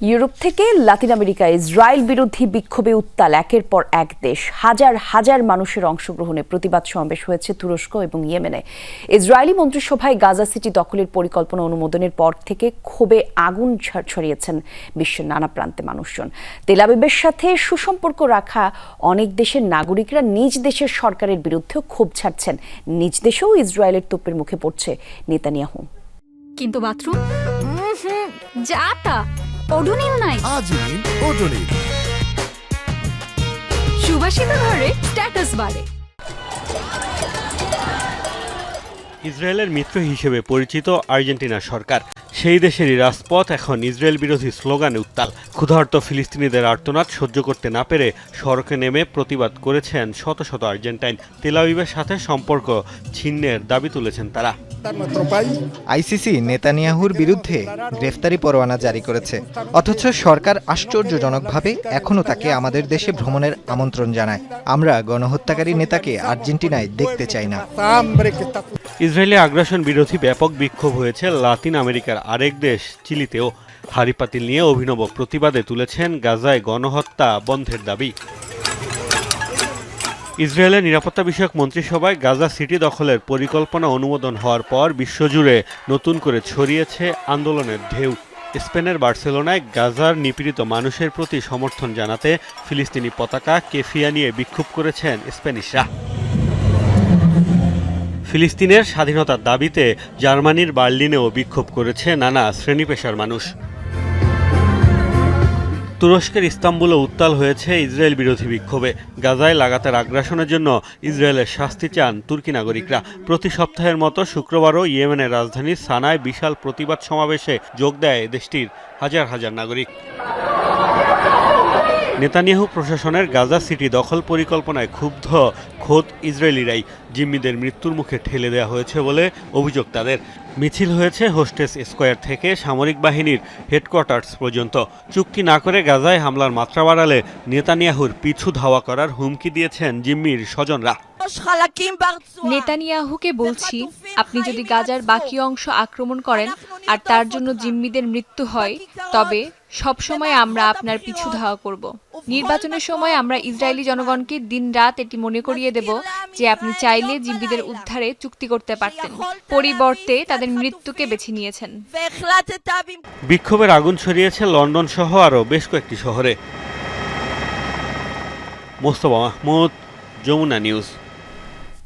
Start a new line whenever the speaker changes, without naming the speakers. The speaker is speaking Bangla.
ইউরোপ থেকে লাতিন আমেরিকা, ইসরায়েল বিরোধী বিক্ষোভে উত্তাল, একের পর এক দেশ। হাজার হাজার মানুষের অংশগ্রহণে প্রতিবাদ সমাবেশ হয়েছে তুরস্ক এবং ইয়েমেনে। ইসরায়েলি মন্ত্রিসভায় গাজা সিটি দখলের পরিকল্পনা অনুমোদনের পর থেকে ক্ষোভে আগুন ছড়িয়েছেন বিশ্বের নানা প্রান্তে মানুষজন। তেলাবিবের সাথে সুসম্পর্ক রাখা অনেক দেশের নাগরিকরা নিজ দেশের সরকারের বিরুদ্ধেও ক্ষোভ ছাড়ছেন। নিজ দেশেও ইসরায়েলের তোপের মুখে পড়ছে নেতানিয়াহু।
কিন্তু বাথরুম? যা তা। ওডোনিল নাই
আজই ওডোনিল
সুবাসিত ঘরে স্ট্যাটাস বাড়ে।
ইসরায়েলের মিত্র হিসেবে পরিচিত আর্জেন্টিনা সরকার। সেই দেশেরই রাজপথ এখন ইসরায়েল বিরোধী স্লোগানে উত্তাল। ক্ষুধার্ত ফিলিস্তিনিদের আর্তনাদ সহ্য করতে না পেরে সড়কে নেমে প্রতিবাদ করেছেন শত শত আর্জেন্টাইন। তেলাবিবের সাথে সম্পর্ক ছিন্নের দাবি তুলেছেন তারা।
আইসিসি নেতানিয়াহুর বিরুদ্ধে গ্রেফতারি পরোয়ানা জারি করেছে। অথচ সরকার আশ্চর্যজনকভাবে এখনও তাকে আমাদের দেশে ভ্রমণের আমন্ত্রণ জানায়। আমরা গণহত্যাকারী নেতাকে আর্জেন্টিনায় দেখতে চাই না।
ইসরায়েলি আগ্রাসন বিরোধী ব্যাপক বিক্ষোভ হয়েছে লাতিন আমেরিকার আরেক দেশ, চিলিতেও। হারিপাতিল নিয়ে অভিনব প্রতিবাদে তুলেছেন গাজায় গণহত্যা বন্ধের দাবি। ইসরায়েলের নিরাপত্তা বিষয়ক মন্ত্রিসভায় গাজা সিটি দখলের পরিকল্পনা অনুমোদন হওয়ার পর বিশ্বজুড়ে নতুন করে ছড়িয়েছে আন্দোলনের ঢেউ। স্পেনের বার্সেলোনায় গাজার নিপীড়িত মানুষের প্রতি সমর্থন জানাতে ফিলিস্তিনি পতাকা কেফিয়া নিয়ে বিক্ষোভ করেছেন স্প্যানিশরা ফিলিস্তিনের স্বাধীনতার দাবিতে জার্মানির বার্লিনেও বিক্ষোভ করেছে নানা শ্রেণি পেশার মানুষ। তুরস্কের ইস্তাম্বুলে উত্তাল হয়েছে ইসরায়েল বিরোধী বিক্ষোভে। গাজায় লাগাতার আগ্রাসনের জন্য ইসরায়েলের শাস্তি চান তুর্কি নাগরিকরা। প্রতি সপ্তাহের মতো শুক্রবারও ইয়েমেনের রাজধানী সানায় বিশাল প্রতিবাদ সমাবেশে যোগ দেয় দেশটির হাজার হাজার নাগরিক। নেতানিয়াহু প্রশাসনের গাজা সিটি দখল পরিকল্পনায় ক্ষুব্ধ খোদ ইসরায়েলিরাই জিম্মিদের মৃত্যুর মুখে ঠেলে দেওয়া হয়েছে বলে অভিযোগ তাদের। মিছিল হয়েছে হোস্টেস স্কোয়ার থেকে সামরিক বাহিনীর হেডকোয়ার্টার্স পর্যন্ত। চুক্তি না করে গাজায় হামলার মাত্রা বাড়ালে নেতানিয়াহুর পিছু ধাওয়া করার হুমকি দিয়েছেন জিম্মির স্বজনরা।
নেতানিয়াহুকে বলছি আপনি যদি গাজার বাকি অংশ আক্রমণ করেন আর তার জন্য জিম্মিদের মৃত্যু হয় তবে সব সময় আমরা আপনার পিছু ধাওয়া করব। নির্বাচনের সময় আমরা ইসরায়েলি জনগণকে দিনরাত এটি মনে করিয়ে দেব যে আপনি চাইলে জিম্মিদের উদ্ধারে চুক্তি করতে পারতেন। পরিবর্তে তাদের মৃত্যুকে বেছে নিয়েছেন।
বিক্ষোভের আগুন ছড়িয়েছে লন্ডন সহ আরও বেশ কয়েকটি শহরে। মোস্তফা মাহমুদ যমুনা নিউজ।